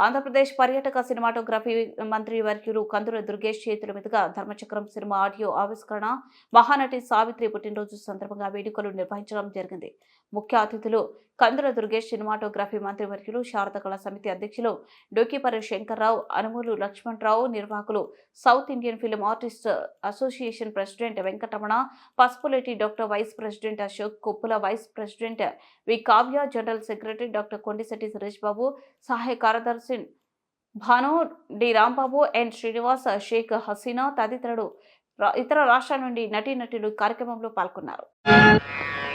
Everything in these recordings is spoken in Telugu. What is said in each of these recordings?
ఆంధ్రప్రదేశ్ పర్యాటక సినిమాటోగ్రఫీ మంత్రి వర్యులు కందుల దుర్గేష్ చేతుల మీదుగా ధర్మచక్రం సినిమా ఆడియో ఆవిష్కరణ మహానటి సావిత్రి పుట్టినరోజు సందర్భంగా వేడుకలు నిర్వహించడం జరిగింది. ముఖ్య అతిథులు కందుల దుర్గేష్ సినిమాటోగ్రఫీ మంత్రి వర్యులు శారద కళా సమితి అధ్యక్షులు డొక్కిపర్రి శంకర్రావు అనుమూలు లక్ష్మణరావు నిర్వాహకులు South Indian film artist association president Venkataramana Pasupuleti doctor vice president Ashok Koppula vice president V Kavya general secretary doctor Kondisetti Suresh Babu సహాయ కార్యదర్శి భాను డి రాంబాబు ఎన్ శ్రీనివాస్ షేక్ హసీనా తదితరుడు ఇతర రాష్ట్రాల నుండి నటీనటులు కార్యక్రమంలో పాల్గొన్నారు.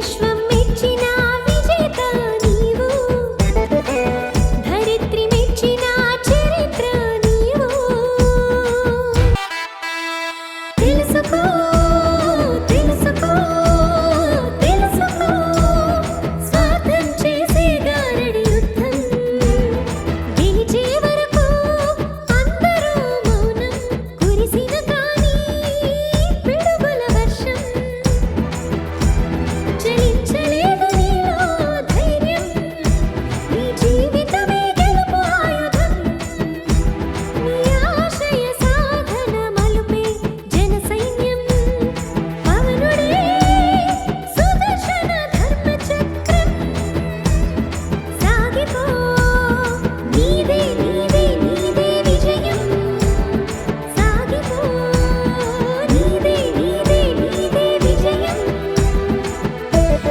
विश्व